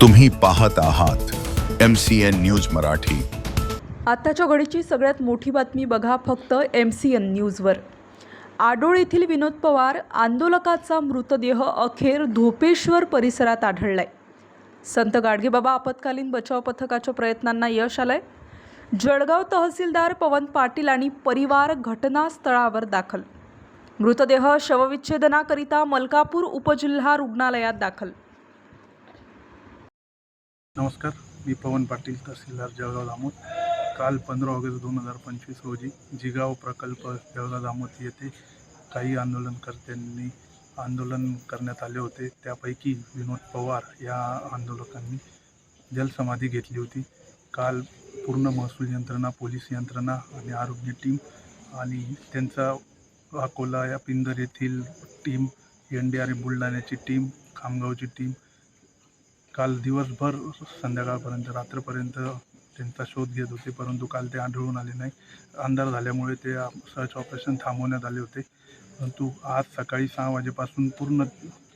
तुम्ही पाहत आहात M C N news Marathi. आत्ताच्या घडीची सगळ्यात मोठी बातमी बघा फक्त एम सी एन न्यूजवर आडोळ येथील विनोद पवार आंदोलकाचा मृतदेह अखेर धोपेश्वर परिसरात आढळलाय. संत गाडगेबाबा आपत्कालीन बचाव पथकाच्या प्रयत्नांना यश आलंय. जळगाव तहसीलदार पवन पाटील आणि परिवार घटनास्थळावर दाखल. मृतदेह शवविच्छेदनाकरिता मलकापूर उपजिल्हा रुग्णालयात दाखल. नमस्कार मी पवन पाटील तहसीलदार जळगाव दामोद. काल पंधरा ऑगस्ट दोन हजार पंचवीस रोजी जिगाव प्रकल्प जळगाव दामोद येथे काही आंदोलनकर्त्यांनी आंदोलन करण्यात आले होते. त्यापैकी विनोद पवार या आंदोलकांनी जलसमाधी घेतली होती. काल पूर्ण महसूल यंत्रणा पोलीस यंत्रणा आणि आरोग्य टीम आणि त्यांचा अकोला या पिंजर येथील टीम एन डी आर बुलढाण्याची टीम खामगावची टीम काल दिवसभर संध्याकाळपर्यंत रात्रपर्यंत त्यांचा शोध घेत होते परंतु काल ते आढळून आले नाही. अंधार झाल्यामुळे ते सर्च ऑपरेशन थांबवण्यात आले होते. परंतु आज सकाळी सहा वाजेपासून पूर्ण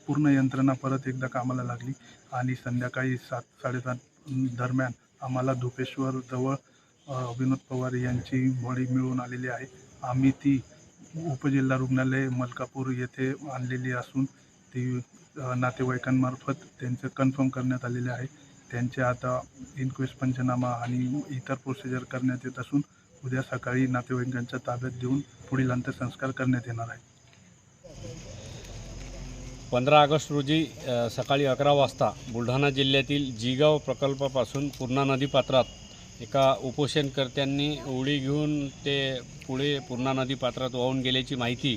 पूर्ण यंत्रणा परत एकदा कामाला लागली आणि संध्याकाळी सात साडेसात दरम्यान आम्हाला धुपेश्वर जवळ विनोद पवार यांची बॉडी मिळून आलेली आहे. आम्ही ती उपजिल्हा रुग्णालय मलकापूर येथे आणलेली असून ती नातेवाईकांमार्फत त्यांचं कन्फर्म करण्यात आलेले आहे. त्यांचे आता इन्क्वेस्ट पंचनामा आणि इतर प्रोसिजर करण्यात येत असून उद्या सकाळी नातेवाईकांच्या ताब्यात देऊन पुढील अंत्यसंस्कार करण्यात येणार आहे पंधरा ऑगस्ट रोजी सकाळी अकरा वाजता बुलढाणा जिल्ह्यातील जिगाव प्रकल्पापासून पूर्णा नदीपात्रात एका उपोषणकर्त्यांनी उडी घेऊन ते पुढे पूर्णा नदीपात्रात वाहून गेल्याची माहिती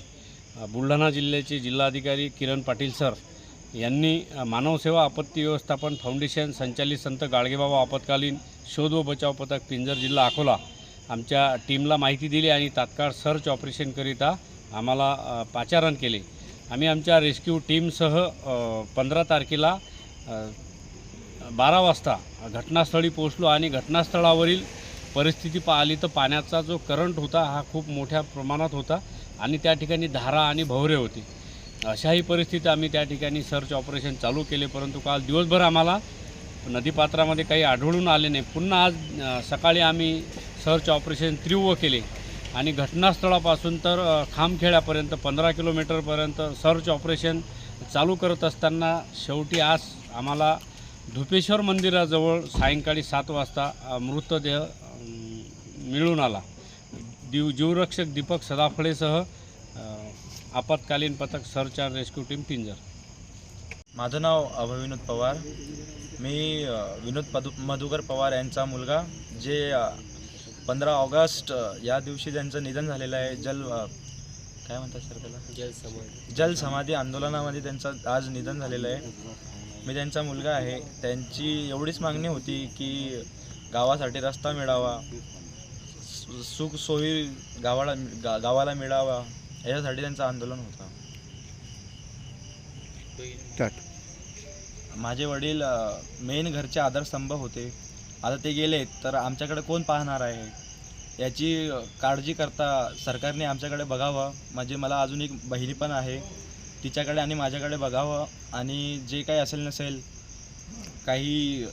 बुलढाणा जिल्ह्याचे जिल्हाधिकारी किरण पाटील सर यांनी मानवसेवा आपत्ती व्यवस्थापन फाउंडेशन संचालित संत गाडगेबाबा आपत्कालीन शोध व बचाव पथक पिंजर जिल्हा अकोला आमच्या टीमला माहिती दिली आणि तात्काळ सर्च ऑपरेशनकरिता आम्हाला पाचारण केले. आम्ही आमच्या रेस्क्यू टीमसह पंधरा तारखेला बारा वाजता घटनास्थळी पोहोचलो आणि घटनास्थळावरील परिस्थिती पाहिली तर पाण्याचा जो करंट होता हा खूप मोठ्या प्रमाणात होता. आणि त्या ठिकाणी धारा आणि भवरे होती. अशाही परिस्थितीत आम्ही त्या ठिकाणी सर्च ऑपरेशन चालू केले परंतु काल दिवसभर आम्हाला नदीपात्रामध्ये काही आढळून आले नाही. पुन्हा आज सकाळी आम्ही सर्च ऑपरेशन तीव्र केले आणि घटनास्थळापासून तर खामखेड्यापर्यंत पंधरा किलोमीटरपर्यंत सर्च ऑपरेशन चालू करत असताना शेवटी आज आम्हाला धुपेश्वर मंदिराजवळ सायंकाळी सात वाजता मृतदेह मिळून आला. दिव जीवरक्षक दीपक सदाफळेसह आपत्कालीन पथक search and rescue team Pinjar. माझं नाव अभय विनोद पवार. मी विनोद पदु मधुकर पवार यांचा मुलगा जे पंधरा ऑगस्ट या दिवशी त्यांचं निधन झालेलं आहे जल काय म्हणतात सर त्याला? जल समाधी. जल समाधी आंदोलनामध्ये त्यांचं आज निधन झालेलं आहे. मी त्यांचा मुलगा आहे. त्यांची एवढीच मागणी होती की गावासाठी रस्ता मिळावा. सुख सोयी गावाला गा गावाला मिळावा याच्यासाठी त्यांचं आंदोलन होतं. माझे वडील मेन घरचे आधारस्तंभ होते. आता ते गेले तर आमच्याकडे कोण पाहणार आहे? याची काळजी करता सरकारने आमच्याकडे बघावं. म्हणजे मला अजून एक बहिणी पण आहे. तिच्याकडे आणि माझ्याकडे बघावं. आणि जे काही असेल नसेल काही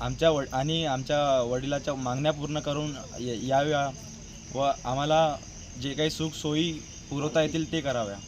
आमच्या वड आणि आमच्या वडिलाच्या मागण्या पूर्ण करून या- याव्या व आम्हाला जे काही सुख सोयी पुरवता येतील ते कराव्या.